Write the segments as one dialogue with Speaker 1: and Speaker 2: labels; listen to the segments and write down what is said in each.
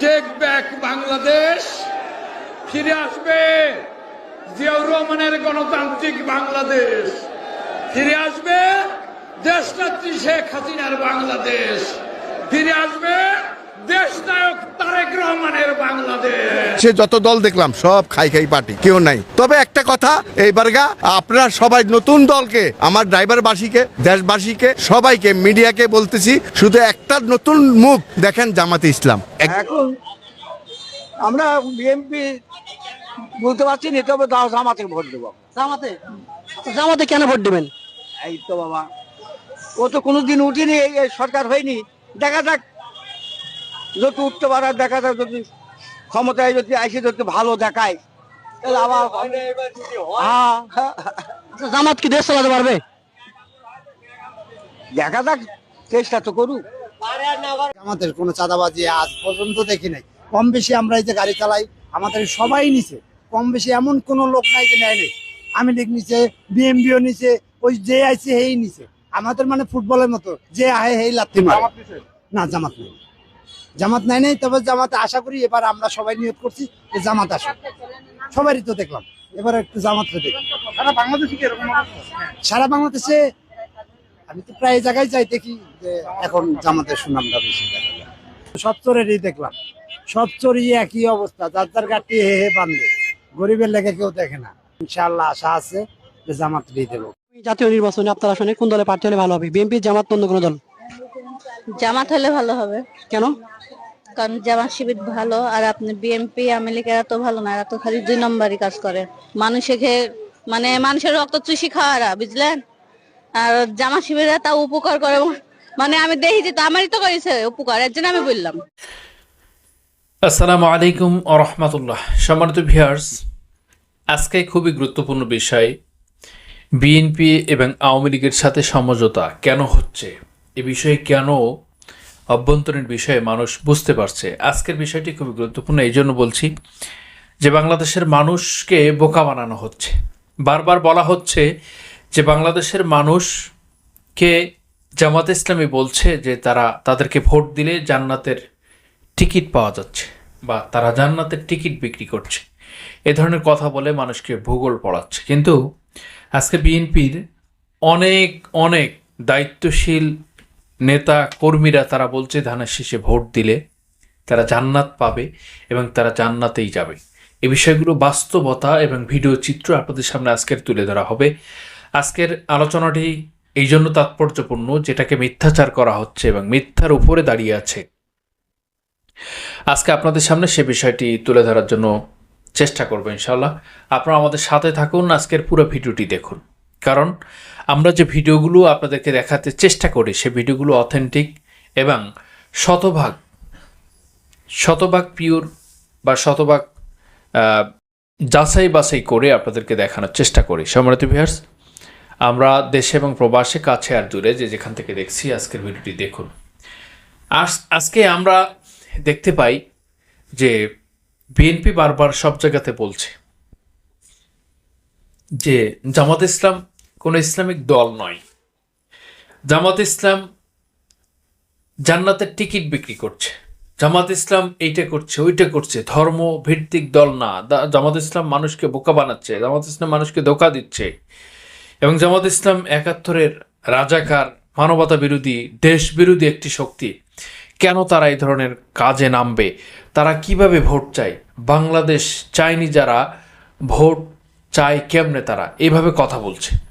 Speaker 1: Take back Bangladesh ফিরে আসবে জিয়াউর রহমানের গণতান্ত্রিক বাংলাদেশ। ফিরে আসবে দেশনেত্রী শেখ হাসিনার বাংলাদেশ। ফিরে আসবে দেশ নায়ক তারেক রহমানের বাংলাদেশ।
Speaker 2: সে যত দল দেখলাম সব খাই খাই পার্টি কেউ নাই। তবে একটা কথা এইবার গা আপনারা সবাই নতুন দলকে আমার ড্রাইভারবাসীকে দেশবাসীকে সবাইকে মিডিয়াকে বলতেছি শুধু একটা নতুন মুখ দেখেন জামাতে ইসলাম।
Speaker 3: এখন আমরা বিএনপি বলতে পারছি না তবে দাও জামাতে ভোট দেবো
Speaker 4: জামাতে? আচ্ছা, জামাতে কেন ভোট দিবেন?
Speaker 3: এই তো বাবা ও তো কোনোদিন উঠিনি এই এই সরকার হয়নি। দেখা যাক যত উঠতে পারে দেখা যাক যদি ক্ষমতায় যদি আইসে যদি ভালো দেখায় তাহলে আবার হ্যাঁ।
Speaker 4: আচ্ছা, জামাত কি দেশ চালাতে পারবে?
Speaker 3: দেখা যাক চেষ্টা তো করুক।
Speaker 5: আমাদের কোনো চাঁদাবাজি আজ পর্যন্ত দেখি নাই। কম বেশি আমরা এই যে গাড়ি চালাই আমাদের সবাই নিছে। কম বেশি এমন কোনো লোক নাই যে নেয় নেই। আমি লিখ নিছে বিএমবিও নিছে ওই যে আইছে হেই নিছে। আমাদের মানে ফুটবলের মতো যে আহে হেই লাত্তি মারে। না জামাত নেই। জামাত নাই নাই তবে জামাতে আশা করি এবার আমরা সবাই নিয়োগ করছি যে জামাত আসুক। সবারই তো দেখলাম এবার একটু জামাত দেখি। সারা বাংলাদেশে সারা বাংলাদেশে আমি তো প্রায় জায়গায় যাই দেখি যে এখন জামাতের সুনামটা বেশি দেখা যায়। সব চোরেরই দেখলাম সব চোরই একই অবস্থা যার যার গাড়ি হে হে বান্ধে গরিবের লেগে কেউ দেখে না। ইনশাআল্লাহ আশা আছে যে জামাত দিয়ে দেবো।
Speaker 4: জাতীয় নির্বাচনে আপনার আসনে কোন দলে প্রার্থী হলে ভালো হবে? বিএনপি জামাত অন্য কোনো দল?
Speaker 6: জামাত হলে ভালো হবে।
Speaker 4: কেন?
Speaker 6: কারণ জামাত শিবির ভালো, আর আপনি বিএনপি আমেরিকা এত ভালো না, এরা তো খালি দুই নম্বরই কাজ করে। মানুষকে মানে মানুষের রক্ত চুষি খাওয়ারা, বুঝলেন? আর জামাত শিবিরা তা উপকার করে। মানে আমি দেখি যে তো আমারই তো করেছে উপকার, এর জন্য আমি বললাম।
Speaker 7: আসসালামু আলাইকুম আরহামতুল্লাহ সম্মানিত ভিউয়ার্স, আজকে খুবই গুরুত্বপূর্ণ বিষয় বিএনপি এবং আওয়ামী লীগের সাথে সমঝোতা কেন হচ্ছে? এ বিষয়ে কেন অভ্যন্তরীণ বিষয়ে মানুষ বুঝতে পারছে। আজকের বিষয়টি খুবই গুরুত্বপূর্ণ, এই জন্য বলছি যে বাংলাদেশের মানুষকে বোকা বানানো হচ্ছে। বারবার বলা হচ্ছে যে বাংলাদেশের মানুষকে জামাত ইসলামী বলছে যে তারা তাদেরকে ভোট দিলে জান্নাতের টিকিট পাওয়া যাচ্ছে বা তারা জান্নাতের টিকিট বিক্রি করছে। এ ধরনের কথা বলে মানুষকে ভূগোল পড়াচ্ছে। কিন্তু আজকে বিএনপির অনেক অনেক দায়িত্বশীল নেতা কর্মীরা তারা বলছে, ধানের শীষে ভোট দিলে তারা জান্নাত পাবে এবং তারা জান্নাতেই যাবে। এই বিষয়গুলো বাস্তবতা এবং ভিডিও চিত্র আপনাদের সামনে আজকের তুলে ধরা হবে। আজকের আলোচনাটি এই জন্য তাৎপর্যপূর্ণ, যেটাকে মিথ্যাচার করা হচ্ছে এবং মিথ্যার উপরে দাঁড়িয়ে আছে। আজকে আপনাদের সামনে সে বিষয়টি তুলে ধরার জন্য চেষ্টা করব ইনশাল্লাহ আপনারা আমাদের সাথে থাকুন, আজকের পুরো ভিডিওটি দেখুন। কারণ আমরা যে ভিডিওগুলো আপনাদেরকে দেখাতে চেষ্টা করি, সে ভিডিওগুলো অথেন্টিক এবং শতভাগ শতভাগ পিওর বা শতভাগ যাচাই বাছাই করে আপনাদেরকে দেখানোর চেষ্টা করি। সম্মানিত ভিউয়ার্স আমরা দেশে এবং প্রবাসে কাছে আর দূরে যে যেখান থেকে দেখছি আজকের ভিডিওটি দেখুন। আজ আজকে আমরা দেখতে পাই যে বিএনপি বারবার সব জায়গাতে বলছে যে জামাত ইসলাম কোনো ইসলামিক দল নয়। জামাত ইসলাম জান্নাতের টিকিট বিক্রি করছে। জামাত ইসলাম এইটা করছে, ওইটা করছে। ধর্ম ভিত্তিক দল না। জামাত ইসলাম মানুষকে বোকা বানাচ্ছে, জামাত ইসলাম মানুষকে ধোকা দিচ্ছে। এবং জামাত ইসলাম একাত্তরের রাজাকার, মানবতা বিরোধী, দেশ বিরোধী একটি শক্তি। কেন তারা এই ধরনের কাজে নামবে? তারা কীভাবে ভোট চায়? বাংলাদেশ চায়নি যারা, ভোট চায় কেমনে তারা? এইভাবে কথা বলছে।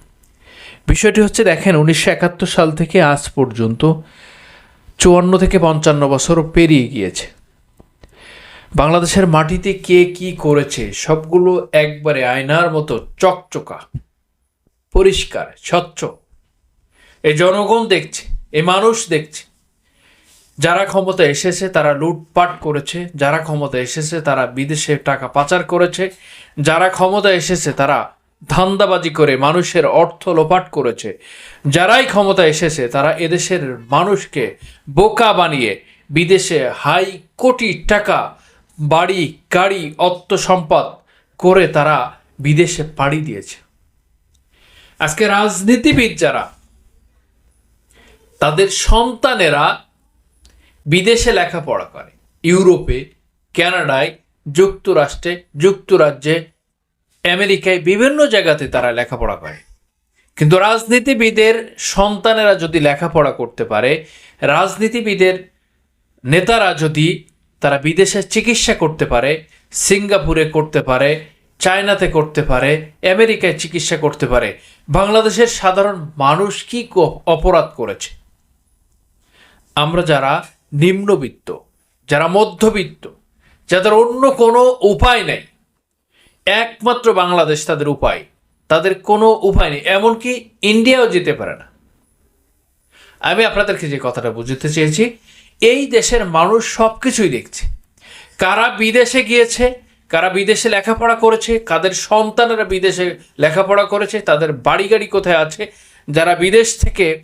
Speaker 7: বিষয়টি হচ্ছে, দেখেন, উনিশশো একাত্তর সাল থেকে আজ পর্যন্ত চুয়ান্ন থেকে পঞ্চান্ন বছরও পেরিয়ে গিয়েছে। বাংলাদেশের মাটিতে কে কি করেছে, সবগুলো একবারে আয়নার মতো চকচকা, পরিষ্কার, স্বচ্ছ। এ জনগণ দেখছে, এ মানুষ দেখছে। যারা ক্ষমতা এসেছে, তারা লুটপাট করেছে। যারা ক্ষমতা এসেছে, তারা বিদেশে টাকা পাচার করেছে। যারা ক্ষমতা এসেছে, তারা ধান্দাবাজি করে, মানুষের অর্থ লোপাট করেছে। যারাই ক্ষমতা এসেছে, তারা এদেশের মানুষকে বোকা বানিয়ে বিদেশে হাই কোটি টাকা বাড়ি, গাড়ি, অর্থ সম্পদ করে তারা বিদেশে পাড়ি দিয়েছে। আজকে রাজনীতিবিদ যারা, তাদের সন্তানেরা বিদেশে লেখাপড়া করে। ইউরোপে কানাডায় যুক্তরাষ্ট্রে, যুক্তরাজ্যে আমেরিকায় বিভিন্ন জায়গাতে তারা লেখাপড়া করে। কিন্তু রাজনীতিবিদের সন্তানেরা যদি লেখাপড়া করতে পারে, রাজনীতিবিদের নেতারা যদি তারা বিদেশে চিকিৎসা করতে পারে, সিঙ্গাপুরে করতে পারে, চায়নাতে করতে পারে, আমেরিকায় চিকিৎসা করতে পারে, বাংলাদেশের সাধারণ মানুষ কি অপরাধ করেছে? আমরা যারা নিম্নবিত্ত, যারা মধ্যবিত্ত, যাদের অন্য কোনো উপায় নেই একমাত্র বাংলাদেশ তাদের উপায়। তাদের কোনো উপায় নেই, এমনকি ইন্ডিয়াও যেতে পারে না। আমি আপনাদেরকে যে কথাটা বুঝতে চেয়েছি, এই দেশের মানুষ সব কিছুই দেখছে। কারা বিদেশে গিয়েছে, কারা বিদেশে লেখাপড়া করেছে, কাদের সন্তানেরা বিদেশে লেখাপড়া করেছে, তাদের বাড়ি গাড়ি কোথায় আছে, যারা বিদেশ থেকে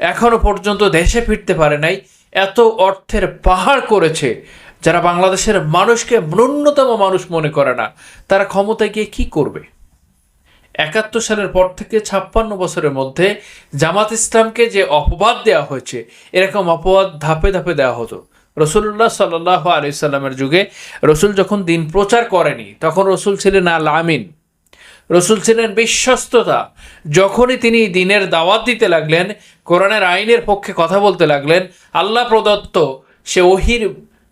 Speaker 7: এখনও পর্যন্ত দেশে ফিরতে পারে নাই, এত অর্থের পাহাড় করেছে যারা বাংলাদেশের মানুষকে ন্যূনতম মানুষ মনে করে না, তারা ক্ষমতায় গিয়ে কি করবে? একাত্তর সালের পর থেকে ছাপ্পান্ন বছরের মধ্যে জামাত ইসলামকে যে অপবাদ দেওয়া হয়েছে, এরকম অপবাদ ধাপে ধাপে দেওয়া হতো। রসুল্লাহ সাল্লাহ আলি সাল্লামের যুগে রসুল যখন দিন প্রচার করেনি, তখন রসুল ছিলেন আল আমিন। রসুল ছিলেন বিশ্বস্ততা। যখনই তিনি দিনের দাওয়াত দিতে লাগলেন, কোরআনের আইনের পক্ষে কথা বলতে লাগলেন, আল্লাহ প্রদত্ত সে ওহির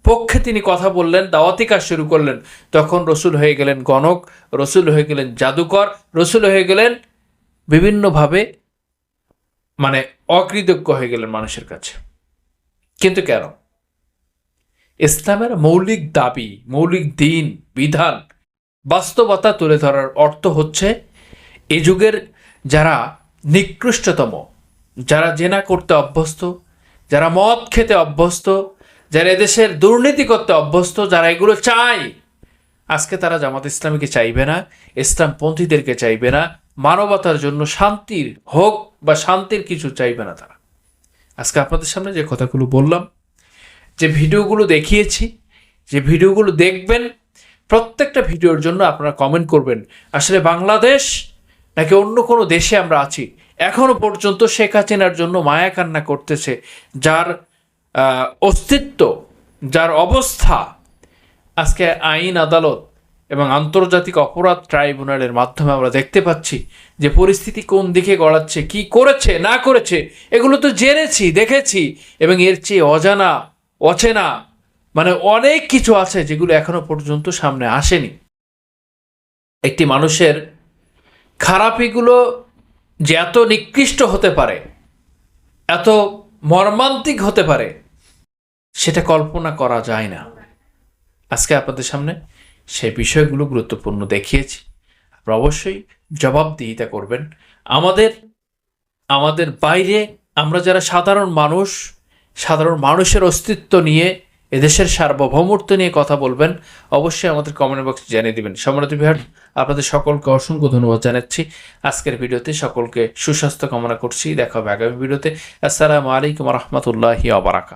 Speaker 7: পক্ষে তিনি কথা বললেন, দাওয়াতি কাজ শুরু করলেন। তখন রসুল হয়ে গেলেন গণক, রসুল হয়ে গেলেন জাদুকর, রসুল হয়ে গেলেন বিভিন্নভাবে মানে অকৃতজ্ঞ হয়ে গেলেন মানুষের কাছে। কিন্তু কেন? ইসলামের মৌলিক দাবি, মৌলিক দিন, বিধান, বাস্তবতা তুলে ধরার অর্থ হচ্ছে এ যুগের যারা নিকৃষ্টতম, যারা জেনা করতে অভ্যস্ত, যারা মদ খেতে অভ্যস্ত যারা এদেশের দুর্নীতি করতে অভ্যস্ত, যারা এগুলো চায়, আজকে তারা জামাত ইসলামীকে চাইবে না, ইসলামপন্থীদেরকে চাইবে না, মানবতার জন্য শান্তির হোক বা শান্তির কিছু চাইবে না তারা। আজকে আপনাদের সামনে যে কথাগুলো বললাম, যে ভিডিওগুলো দেখিয়েছি, যে ভিডিওগুলো দেখবেন, প্রত্যেকটা ভিডিওর জন্য আপনারা কমেন্ট করবেন, আসলে বাংলাদেশ নাকি অন্য কোনো দেশে আমরা আছি? এখনও পর্যন্ত শেখ হাসিনার জন্য মায়া কান্না করতেছে, যার অস্তিত্ব, যার অবস্থা আজকে আইন, আদালত এবং আন্তর্জাতিক অপরাধ ট্রাইব্যুনালের মাধ্যমে আমরা দেখতে পাচ্ছি যে পরিস্থিতি কোন দিকে গড়াচ্ছে, কি করেছে, না করেছে, এগুলো তো জেনেছি, দেখেছি এবং এর চেয়ে অজানা, অচেনা মানে অনেক কিছু আছে যেগুলো এখনও পর্যন্ত সামনে আসেনি। একটি মানুষের খারাপিগুলো যে এত নিকৃষ্ট হতে পারে, এত মর্মান্তিক হতে পারে, সেটা কল্পনা করা যায় না। আজকে আপনাদের সামনে সেই বিষয়গুলো গুরুত্বপূর্ণ দেখিয়েছি। আপনারা অবশ্যই জবাবদিহিতা করবেন। আমাদের আমাদের বাইরে আমরা যারা সাধারণ মানুষ, সাধারণ মানুষের অস্তিত্ব নিয়ে এদেশের সার্বভৌমত্ব নিয়ে কথা বলবেন, অবশ্যই আমাদের কমেন্ট বক্সে জানিয়ে দেবেন। সম্মানিত বিহার, আপনাদের সকলকে অসংখ্য ধন্যবাদ জানাচ্ছি। আজকের ভিডিওতে সকলকে সুস্বাস্থ্য কামনা করছি। দেখা হবে আগামী ভিডিওতে। আসসালামু আলাইকুম রহমতুল্লাহি আবরাকা